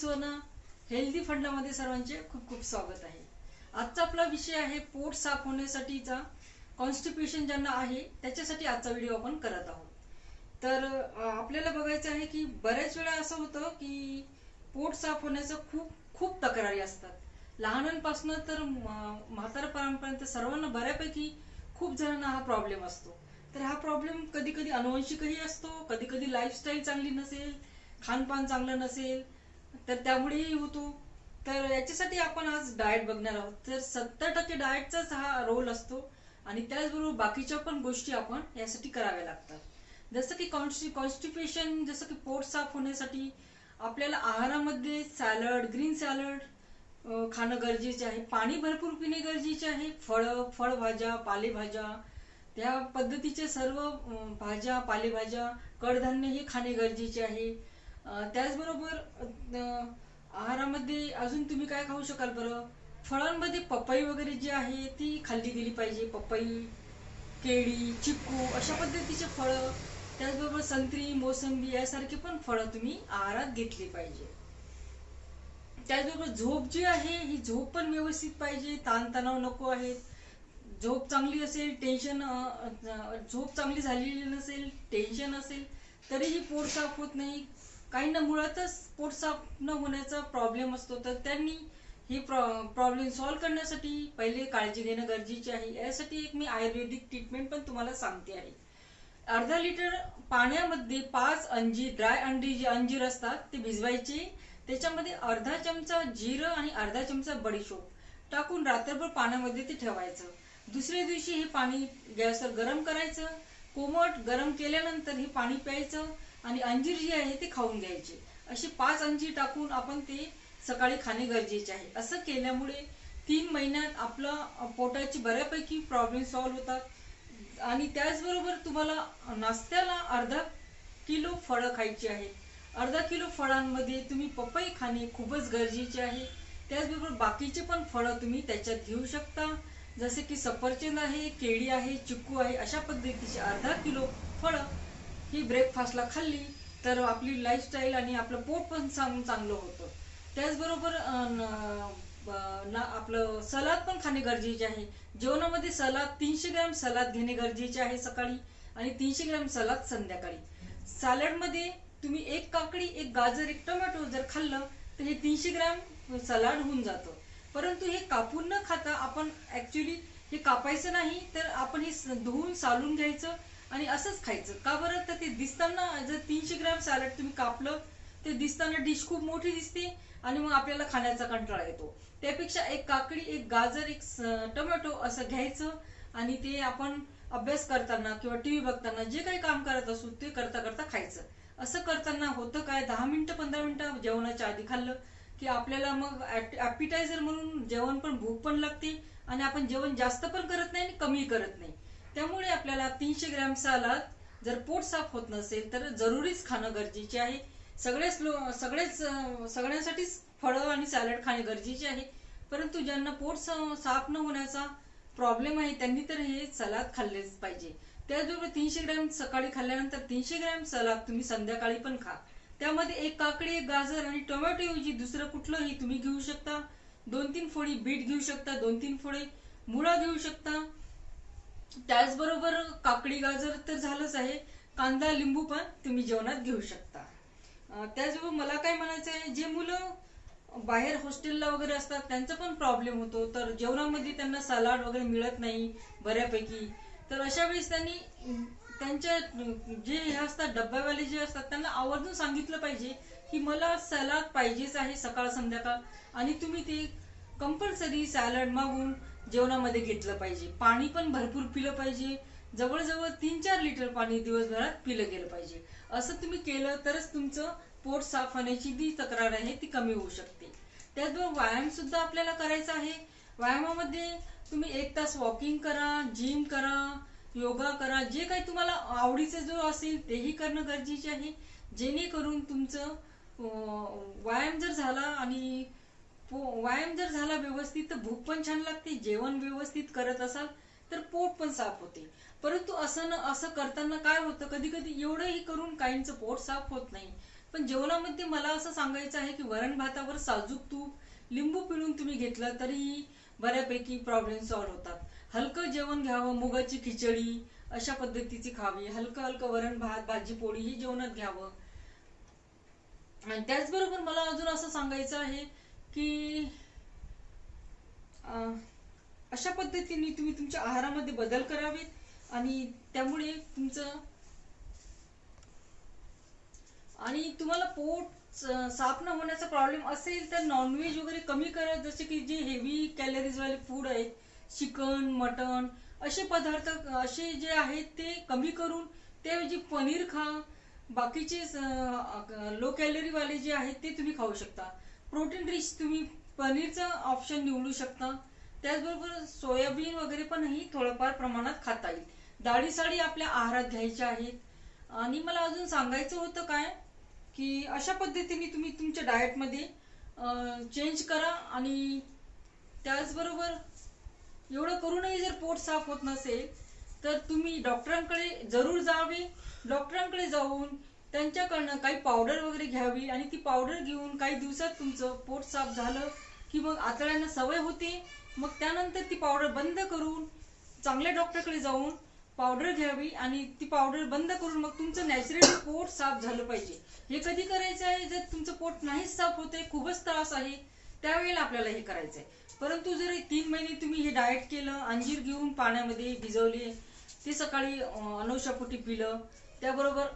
सुवर्ण हेल्दी फंडामध्ये सर्वांचे खूप खूप स्वागत आहे. आजचा आपला विषय आहे पोट साफ होण्यासाठीचा कॉन्स्टिप्युशन ज्यांना आहे त्याच्यासाठी आजचा व्हिडिओ आपण करत आहोत. तर आपल्याला बघायचं आहे की बऱ्याच वेळा असं होतं की पोट साफ होण्याचं खूप खूप तक्रारी असतात. लहानांपासून तर म- म्हातारपणापर्यंत सर्वांना बऱ्यापैकी खूप जणांना हा प्रॉब्लेम असतो. तर हा प्रॉब्लेम कधी कधी अनुवंशिकही असतो कधी कधी लाईफस्टाईल चांगली नसेल खानपान चांगलं नसेल तर त्यामुळेही होतो. तर याच्यासाठी आपण आज डाएट बघणार आहोत. तर सत्तर टक्के डाएटचाच हा रोल असतो आणि त्याचबरोबर बाकीच्या पण गोष्टी आपण यासाठी कराव्या लागतात. जसं की कॉन्स्टिपेशन जसं की पोट साफ होण्यासाठी आपल्याला आहारामध्ये सॅलड ग्रीन सॅलड खाणं गरजेचे आहे. पाणी भरपूर पिणे गरजेचे आहे. फळं फळभाज्या पालेभाज्या त्या पद्धतीचे सर्व भाज्या पालेभाज्या कडधान्य हे खाणे गरजेचे आहे. त्याचबरोबर आहारामध्ये अजून तुम्ही काय खाऊ शकाल बरं? फळांमध्ये पपई वगैरे जी आहे ती खाल्ली गेली पाहिजे. पपई केळी चिक्कू अशा पद्धतीचे फळं. त्याचबरोबर संत्री मोसंबी यासारखे पण फळं तुम्ही आहारात घेतली पाहिजे. त्याचबरोबर झोप जी आहे ही झोप पण व्यवस्थित पाहिजे. ताणतणाव नको आहे झोप चांगली असेल टेन्शन झोप चांगली झालेली नसेल टेन्शन असेल तरीही पोट साफ होत नाही. काहींना मुळातच पोट साफ न होण्याचा प्रॉब्लेम असतो. तर त्यांनी ही प्रॉब्लेम सॉल्व्ह करण्यासाठी पहिले काळजी घेणं गरजेचे आहे. यासाठी एक मी आयुर्वेदिक ट्रीटमेंट पण तुम्हाला सांगते आहे. अर्धा लिटर पाण्यामध्ये पाच अंजीर ड्राय अंडी जे अंजीर असतात ते भिजवायचे. त्याच्यामध्ये अर्धा चमचा जिरं आणि अर्धा चमचा बडीशोप टाकून रात्रभर पाण्यामध्ये ते ठेवायचं. दुसऱ्या दिवशी हे पाणी गॅसवर गरम करायचं. कोमट गरम केल्यानंतर हे पाणी प्यायचं आणि अंजीर जी आहे ते खाऊन घ्यायचे. असे पाच अंजीर टाकून आपण ते सकाळी खाणे गरजेचे आहे. असं केल्यामुळे तीन महिन्यात आपलं पोटाची बऱ्यापैकी प्रॉब्लेम सॉल्व्ह होतात. आणि त्याचबरोबर तुम्हाला नाश्त्याला अर्धा किलो फळं खायची आहे. अर्धा किलो फळांमध्ये तुम्ही पपई खाणे खूपच गरजेचे आहे. त्याचबरोबर बाकीचे पण फळं तुम्ही त्याच्यात घेऊ शकता. जसे की सफरचंद आहे केळी आहे चिक्कू आहे अशा पद्धतीचे अर्धा किलो फळं ही ब्रेकफास्टला खाल्ली तर आपली लाईफस्टाईल आणि आपलं पोट पण चांग चांगलं होतं. त्याचबरोबर ना आपलं सलाद पण खाणे गरजेचे आहे. जेवणामध्ये सलाद तीनशे ग्रॅम सलाद घेणे गरजेचे आहे सकाळी आणि तीनशे ग्रॅम सलाद संध्याकाळी. सॅलडमध्ये तुम्ही एक काकडी एक गाजर एक टोमॅटो जर खाल्लं तर हे तीनशे ग्रॅम सलाड होऊन जातं. परंतु हे कापून न खाता आपण ऍक्च्युली हे कापायचं नाही तर आपण हे धुवून सालून घ्यायचं आणि असंच खायचं. का बरं? तर ते दिसताना जर तीनशे ग्रॅम सॅलड तुम्ही कापलं ते दिसताना डिश खूप मोठी दिसते आणि मग आपल्याला खाण्याचा कंटाळा येतो. त्यापेक्षा एक काकडी एक गाजर एक टोमॅटो असं घ्यायचं आणि ते आपण अभ्यास करताना किंवा टीव्ही बघताना जे काही काम करत असू ते करता करता खायचं. असं करताना होतं काय? दहा मिनिटं पंधरा मिनिटं जेवणाच्या आधी खाल्लं की आपल्याला मग ऍपिटायझर म्हणून जेवण पण भूक पण लागते आणि आपण जेवण जास्त पण करत नाही आणि कमी करत नाही. त्यामुळे आपल्याला तीनशे ग्रॅम सलाद जर पोट साफ होत नसेल तर जरुरीच खाणं गरजेचे आहे. सगळेच लो सगळेच सगळ्यांसाठीच फळं आणि सॅलड खाणे गरजेचे आहे. परंतु ज्यांना पोट साफ न होण्याचा प्रॉब्लेम आहे त्यांनी तर हे सलाद खाल्लेच पाहिजे. त्याचबरोबर तीनशे ग्रॅम सकाळी खाल्ल्यानंतर तीनशे ग्रॅम सलाद तुम्ही संध्याकाळी पण खा. त्यामध्ये एक काकडी एक गाजर आणि टोमॅटो ऐवजी दुसरं कुठलंही तुम्ही घेऊ शकता. दोन तीन फोडी बीट घेऊ शकता दोन तीन फोडी मुळा घेऊ शकता. त्याचबरोबर काकडी गाजर तर झालंच आहे. कांदा लिंबू पण तुम्ही जेवणात घेऊ शकता. त्याचबरोबर मला काय म्हणायचं आहे जे मुलं बाहेर हॉस्टेलला वगैरे असतात त्यांचा पण प्रॉब्लेम होतो. तर जेवणामध्ये त्यांना सलाड वगैरे मिळत नाही बऱ्यापैकी. तर अशा वेळेस त्यांनी त्यांच्या जे हे असतात डब्यावाले जे असतात त्यांना आवर्जून सांगितलं पाहिजे की मला सॅलाड पाहिजेच आहे सकाळ संध्याकाळ. आणि तुम्ही ते कंपल्सरी सॅलड मागून जेवणामध्ये घेतलं पाहिजे. पाणी पण भरपूर पिलं पाहिजे. जवळजवळ तीन चार लिटर पाणी दिवसभरात पिलं गेलं पाहिजे. असं तुम्ही केलं तरच तुमचं पोट साफ होण्याची जी तक्रार आहे ती कमी होऊ शकते. त्याचबरोबर व्यायाम सुद्धा आपल्याला करायचा आहे. व्यायामामध्ये तुम्ही एक तास वॉकिंग करा जिम करा योगा करा. जे काही तुम्हाला आवडीचं जो असेल तेही करणं गरजेचे आहे. जेणेकरून तुमचं व्यायाम जर झाला आणि व्यायाम जर झाला व्यवस्थित तर भूक पण छान लागते जेवण व्यवस्थित करत असाल तर पोट पण साफ होते. परंतु असं न असं करताना काय होतं कधी कधी एवढंही करून काहींचं पोट साफ होत नाही. पण जेवणामध्ये मला असं सांगायचं आहे की वरण भातावर साजूक तूप लिंबू पिळून तुम्ही घेतलं तरीही बऱ्यापैकी प्रॉब्लेम सॉल्व्ह होतात. हलकं जेवण घ्यावं मुगाची खिचडी अशा पद्धतीची खावी. हलकं हलकं वरण भात भाजी पोळी ही जेवणात घ्यावं. आणि त्याचबरोबर मला अजून असं सांगायचं आहे की अशा पद्धतीने तुम्ही तुमच्या आहारामध्ये बदल करावेत आणि त्यामुळे तुमचं आणि तुम्हाला पोट साफ न होण्याचा प्रॉब्लेम असेल तर नॉनव्हेज वगैरे कमी करा. जसे की जे हेवी कॅलरीज वाले फूड आहेत चिकन मटन असे पदार्थ असे जे आहेत ते कमी करून त्याऐवजी पनीर खा. बाकीचे लो कॅलरीवाले जे आहेत ते तुम्ही खाऊ शकता. प्रोटीन रिच तुम्ही पनीरचं ऑप्शन निवडू शकता. त्याचबरोबर सोयाबीन वगैरे पणही थोडंफार प्रमाणात खाता येईल. डाळी साडी आपल्या आहारात घ्यायच्या आहेत. आणि मला अजून सांगायचं होतं काय? की अशा पद्धतीने तुम्ही तुमच्या डाएटमध्ये चेंज करा आणि त्याचबरोबर एवढं करूनही जर पोट साफ होत नसेल तर तुम्ही डॉक्टरांकडे जरूर जावे. डॉक्टरांकडे जाऊन त्यांच्याकडनं काही पावडर वगैरे घ्यावी आणि ती पावडर घेऊन काही दिवसात तुमचं पोट साफ झालं की मग आतड्यांना सवय होते. मग त्यानंतर ती पावडर बंद करून चांगल्या डॉक्टरकडे जाऊन पावडर घ्यावी आणि ती पावडर बंद करून मग तुमचं नॅचरली पोट साफ झालं पाहिजे. हे कधी करायचं आहे? जर तुमचं पोट नाहीच साफ होते खूपच त्रास आहे त्यावेळेला आपल्याला हे करायचं आहे परंतु जर तीन महिने तुम्ही हे डाएट केलं अंजीर घेऊन पाण्यामध्ये भिजवले ते सकाळी अं, पिलं त्याबरोबर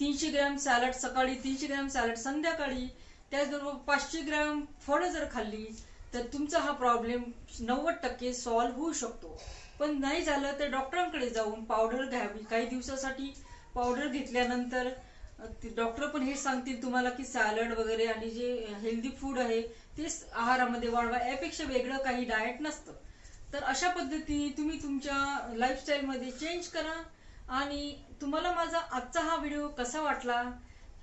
तीनशे ग्रॅम सॅलड सकाळी तीनशे ग्रॅम सॅलड संध्याकाळी त्याचबरोबर पाचशे ग्रॅम फळं जर खाल्ली तर तुमचा हा प्रॉब्लेम नव्वद टक्के सॉल्व्ह होऊ शकतो. पण नाही झालं तर डॉक्टरांकडे जाऊन पावडर घ्यावी. काही दिवसासाठी पावडर घेतल्यानंतर डॉक्टर पण हे सांगतील तुम्हाला की सॅलड वगैरे आणि जे हेल्दी फूड आहे तेच आहारामध्ये वाढवा. यापेक्षा वेगळं काही डाएट नसतं. तर अशा पद्धतीने तुम्ही तुमच्या लाईफस्टाईलमध्ये चेंज करा. आणि तुम्हाला माझा आजचा हा व्हिडिओ कसा वाटला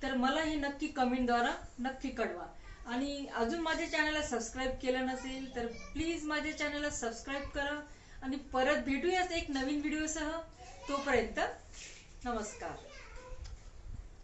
तर मला हे नक्की कमेंटद्वारा नक्की कळवा. आणि अजून माझ्या चॅनलला सबस्क्राईब केलं नसेल तर प्लीज माझ्या चॅनलला सबस्क्राईब करा. आणि परत भेटूयाच एक नवीन व्हिडिओसह तोपर्यंत नमस्कार.